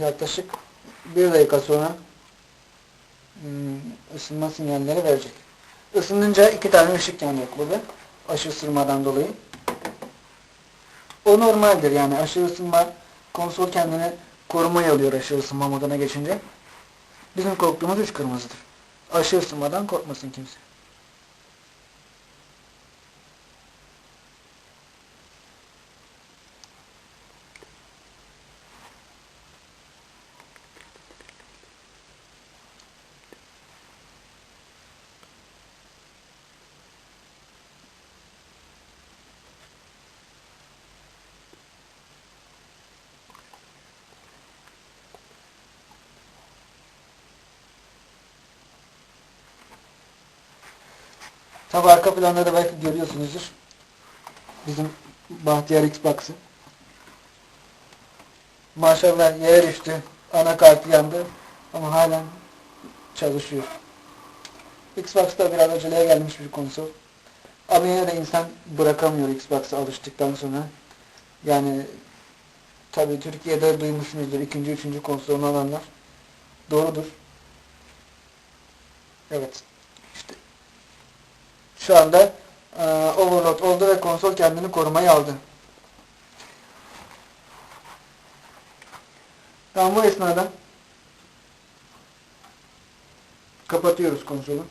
yaklaşık bir dakika sonra hmm, ısınma sinyalleri verecek. Isınınca iki tane ışık yanacak burada. Aşırı ısınmadan dolayı. O normaldir yani aşırı ısınma konsol kendini korumaya alıyor aşırı ısınma moduna geçince. Bizim korktuğumuz üç kırmızıdır. Aşırı ısınmadan korkmasın kimse. Tabi arka planda da belki görüyorsunuzdur. Bizim Bahtiyar Xbox'ı. Maşallah yere düştü. Anakartı yandı. Ama halen çalışıyor. Xbox da biraz aceleye gelmiş bir konsol. Ama yine de insan bırakamıyor Xbox'a alıştıktan sonra. Yani tabi Türkiye'de duymuşsunuzdur ikinci, üçüncü konsolunu alanlar. Doğrudur. Evet. Şu anda e, overload oldu ve konsol kendini korumaya aldı. Tamam bu esnada kapatıyoruz konsolu.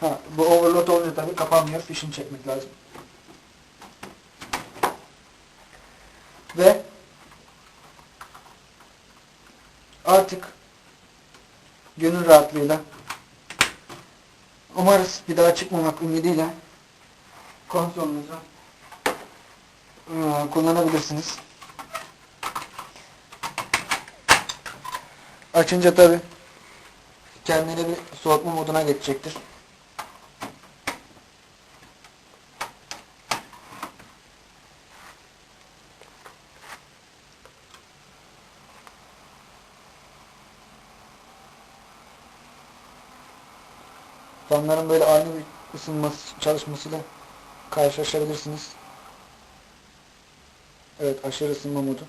Ha, bu overload olunca tabii kapanmıyor. Fişini çekmek lazım. Ve artık gönül rahatlığıyla umarız bir daha çıkmamak ümidiyle konsolunuzu ıı, kullanabilirsiniz. Açınca tabi kendine bir soğutma moduna geçecektir. Fanların böyle aynı bir ısınması, çalışmasıyla karşılaşabilirsiniz. Evet, aşırı ısınma modu.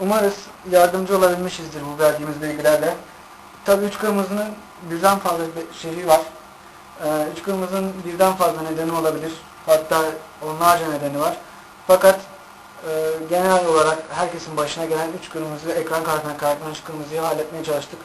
Umarız yardımcı olabilmişizdir bu verdiğimiz bilgilerle. Tabii üç kırmızının birden fazla bir şeyi var. Ee, üç kırmızının birden fazla nedeni olabilir. Hatta onlarca nedeni var. Fakat e, genel olarak herkesin başına gelen üç kırmızı ekran kartına kaydedilen üç kırmızıyı halletmeye çalıştık.